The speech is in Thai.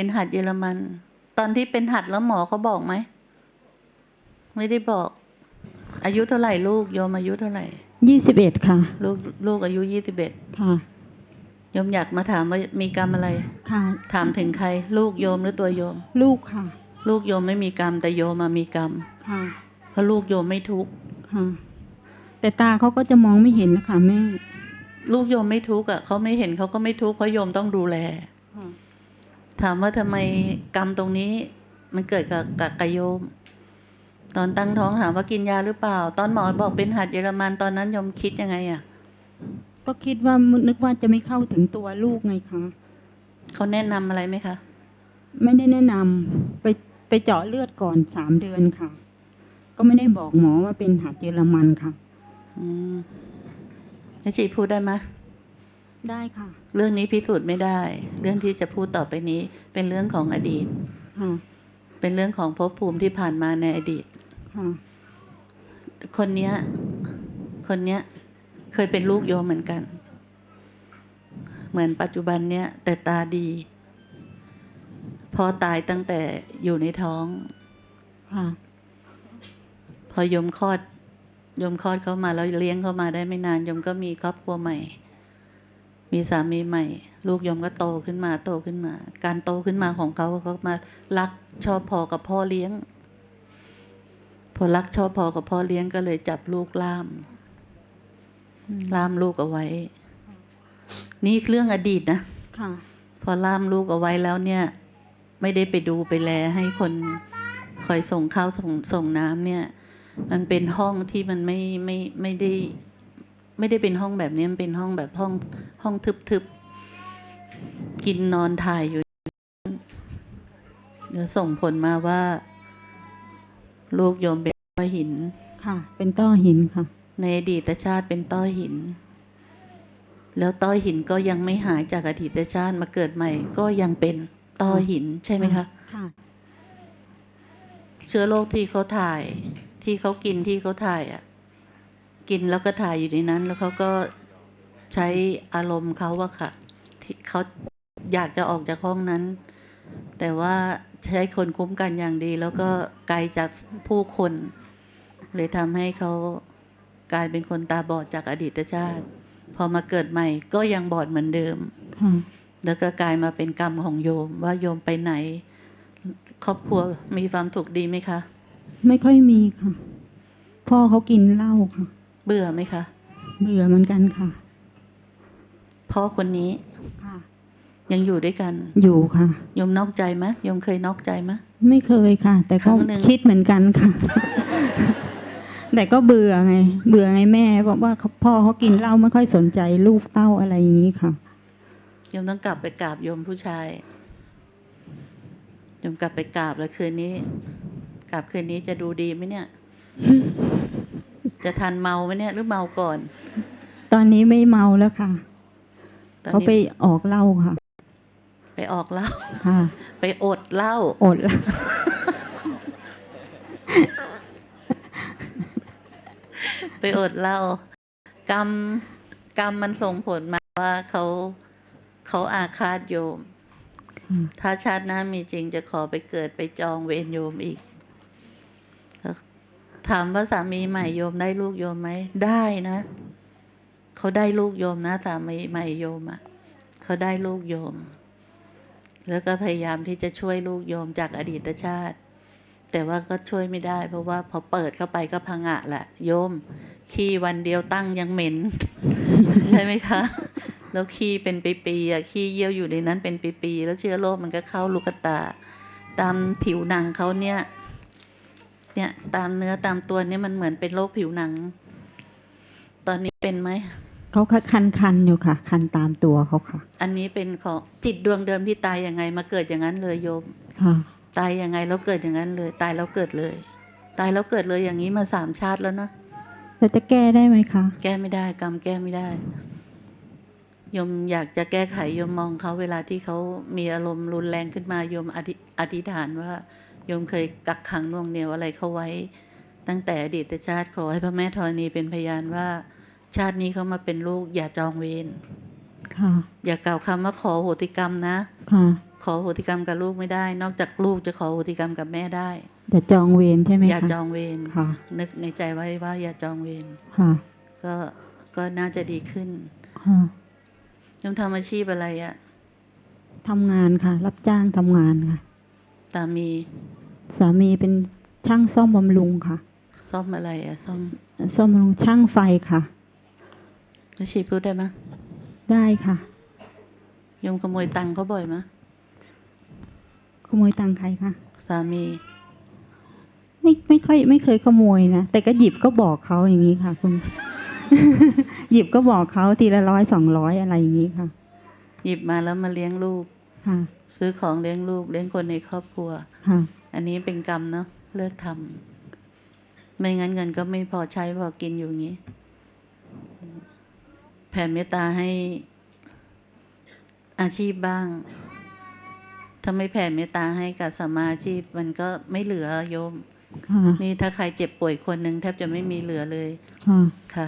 เป็นหัดเยอรมัน ตอนที่เป็นหัดแล้วหมอเขาบอกไหม ไม่ได้บอก อายุเท่าไหร่ลูกโยมอายุเท่าไหร่ยี่สิบเอ็ดค่ะ ลูกลูกอายุยี่สิบเอ็ดค่ะโยมอยากมาถามว่ามีกรรมอะไร ค่ะ ถามถึงใคร ลูกโยมหรือตัวโยม ลูกค่ะ ลูกโยมไม่มีกรรมแต่โยมมามีกรรม ค่ะ เพราะลูกโยมไม่ทุกข์ ค่ะ แต่ตาเขาก็จะมองไม่เห็นนะคะแม่ ลูกโยมไม่ทุกข์อะเขาไม่เห็นเขาก็ไม่ทุกข์เพราะโยมต้องดูแลค่ะ ถามว่าทำไมกรรมตรงนี้ มันเกิดกับกับกบโยม ตอนตั้งท้องถามว่ากินยาหรือเปล่า ตอนหมอบอกเป็นหัดเยอรมันตอนนั้นโยมคิดยังไงอะ ก็คิดว่านึกว่าจะไม่เข้าถึงตัวลูกไงคะเขาแนะนำอะไรไหมคะ ไม่ได้แนะนำไปไปเจาะเลือดก่อนสามเดือนค่ะ ก็ไม่ได้บอกหมอว่าเป็นหัดเยอรมันค่ะ อืมแม่ชีพูดได้ไหม ได้ค่ะ เรื่องนี้พิสูจน์ไม่ได้ เรื่องที่จะพูดต่อไปนี้ เป็นเรื่องของอดีตค่ะเป็นเรื่องของภพภูมิที่ผ่านมาในอดีตค่ะคนเนี้ย คนเนี้ย เคยเป็นลูกโยมเหมือนกัน เหมือนปัจจุบันเนี้ยแต่ตาดีพ่อตายตั้งแต่อยู่ในท้องค่ะพอยมคลอด ยมคลอดเขามาแล้วเลี้ยงเขามาได้ไม่นาน ยมก็มีครอบครัวใหม่ มีสามีใหม่ ลูกยมก็โตขึ้นมาโตขึ้นมา การโตขึ้นมาของเขาเขามารักชอบพอกับพ่อเลี้ยง พอรักชอบพอกับพ่อเลี้ยงก็เลยจับลูกล่ามอืมล่ามลูกเอาไว้ นี่เรื่องอดีตนะค่ะพอล่ามลูกเอาไว้แล้วเนี่ย ไม่ได้ไปดูไปแลให้คนคอยส่งข้าวส่งส่งน้ำเนี่ย มันเป็นห้องที่มันไม่ไม่ไม่ได้ ไม่ได้เป็นห้องแบบนี้มันเป็นห้องแบบห้อง ห้องทึบๆ กินนอนถ่ายอยู่เดี๋ยวส่งผลมาว่า ลูกโยมเป็นต้อหิน ค่ะ เป็นต้อหินค่ะ ในอดีตชาติเป็นต้อหิน แล้วต้อหินก็ยังไม่หายจากอดีตชาติมาเกิดใหม่ ก็ยังเป็นต้อหินใช่ไหมคะ ค่ะ เชื้อโรคที่เขาถ่าย ที่เขากินที่เขาถ่ายอะ กินแล้วก็ถ่ายอยู่ในนั้น แล้วเขาก็ ใช้อารมณ์เขาอะค่ะที่เขาอยากจะออกจากห้องนั้น แต่ว่าใช้คนคุ้มกันอย่างดี แล้วก็ไกลจากผู้คนเลยทำให้เขากลายเป็นคนตาบอดจากอดีตชาติ พอมาเกิดใหม่ก็ยังบอดเหมือนเดิมค่ะแล้วก็กลายมาเป็นกรรมของโยม ว่าโยมไปไหน ครอบครัวมีความสุขดีไหมคะ ไม่ค่อยมีค่ะ พ่อเขากินเหล้าค่ะ เบื่อไหมคะ เบื่อเหมือนกันค่ะ พ่อคนนี้ค่ะยังอยู่ด้วยกัน อยู่ค่ะโยมนอกใจไหมโยมเคยนอกใจไหมไม่เคยค่ะ แต่ครั้เขางหนึ่งคิดเหมือนกันค่ะ แต่ก็เบื่อไง เบื่อไงแม่เพราะว่าเขาพ่อเขากินเหล้าไม่ค่อยสนใจลูกเต้าอะไรอย่างนี้ค่ะโยมต้องกลับไปกราบโยมผู้ชายโยมกลับไปกราบแล้วคืนนี้กราบคืนนี้จะดูดีไหมเนี่ย จะทันเมาไหมเนี่ย หรือเมาก่อน ตอนนี้ไม่เมาแล้วค่ะตอน เขาไปนี้ออกเหล้าค่ะ ไปออกเหล้าค่ะ ไปอดเหล้าอดละไปอดเหล้ากรรมกรรมมันส่งผลมาว่าเขาเขาอาฆาตโยม ถ้าชาติหน้ามีจริงจะขอไปเกิดไปจองเวรโยมอีก ถามว่าสามีใหม่โยมได้ลูกโยมไหมได้นะ เขาได้ลูกโยมนะสามีใหม่โยมอะ่ะเขาได้ลูกโยม แล้วก็พยายามที่จะช่วยลูกโยมจากอดีตชาติ แต่ว่าก็ช่วยไม่ได้ เพราะว่าพอเปิดเข้าไปก็พังอะแหละโยม ขี้วันเดียวตั้งยังเหม็น ใช่ไหมคะ แล้วขี้เป็นปีๆอะขี้เยี่ยวอยู่ในนั้นเป็นปีๆแล้วเชื้อโรคมันก็เข้าลูกตา ตามผิวหนังเขาเนี่ย เนี่ยตามเนื้อตามตัวเนี่ยมันเหมือนเป็นโรคผิวหนัง ตอนนี้เป็นไหม เขาคันคันๆอยู่ค่ะ คันตามตัวเขาค่ะ อันนี้เป็นของจิตดวงเดิมที่ตายยังไงมาเกิดอย่างนั้นเลยโยมค่ะ ตายยังไงแล้วเกิดอย่างนั้นเลย ตายแล้วเกิดเลย ตายแล้วเกิดเลยอย่างนี้มาสามชาติแล้วนะแต่จะแก้ได้ไหมคะ แก้ไม่ได้กรรมแก้ไม่ได้โยมอยากจะแก้ไขโยมมองเขาเวลาที่เขามีอารมณ์รุนแรงขึ้นมาโยมอธิอธิษฐานว่าโยมเคยกักขังหน่วงเหนียวอะไรเขาไว้ ตั้งแต่อดีตชาติขอให้พระแม่ธรณีเป็นพยานว่า ชาตินี้เขามาเป็นลูก อย่าจองเวรค่ะอย่ากล่าวคำว่าขอโหติกรรมนะค่ะขอโหติกรรมกับลูกไม่ได้ นอกจากลูกจะขอโหติกรรมกับแม่ได้ อย่าจองเวรใช่ไหมอย่าคะจองเวรค่ะนึกในใจไว้ว่า อย่าจองเวรค่ะก็ก็น่าจะดีขึ้นค่ะยมทำอาชีพอะไรอะทำงานค่ะ รับจ้างทำงานค่ะตามี สามีเป็นช่างซ่อมบำรุงค่ะ ซ่อมอะไรอะซ่อมซ่อมบำรุงช่างไฟค่ะ แล้วชีพูดได้ไหมยได้ค่ะยมขโมยตังค์เขาบ่อยไหมยขโมยตังค์ใครคะสามี ไม่ไม่ค่อยไม่เคยขโมยนะแต่ก็หยิบก็บอกเขาอย่างนี้ค่ะ คุณ หยิบก็บอกเขาทีละร้อยสองร้อยอะไรอย่างนี้ค่ะ หยิบมาแล้วมาเลี้ยงลูกค่ะ ซื้อของเลี้ยงลูกเลี้ยงคนในครอบครัวค่ะ อันนี้เป็นกรรมเนาะเลิกทำไม่งั้นเงินก็ไม่พอใช้พอกินอยู่อย่างนี้ แผ่เมตตาให้อาชีพบ้าง ถ้าไม่แผ่เมตตาให้กับสมมาอาชีพ มันก็ไม่เหลือโยมค่ะนี่ถ้าใครเจ็บป่วยคนหนึ่งแทบจะไม่มีเหลือเลย ค่ะค่ะ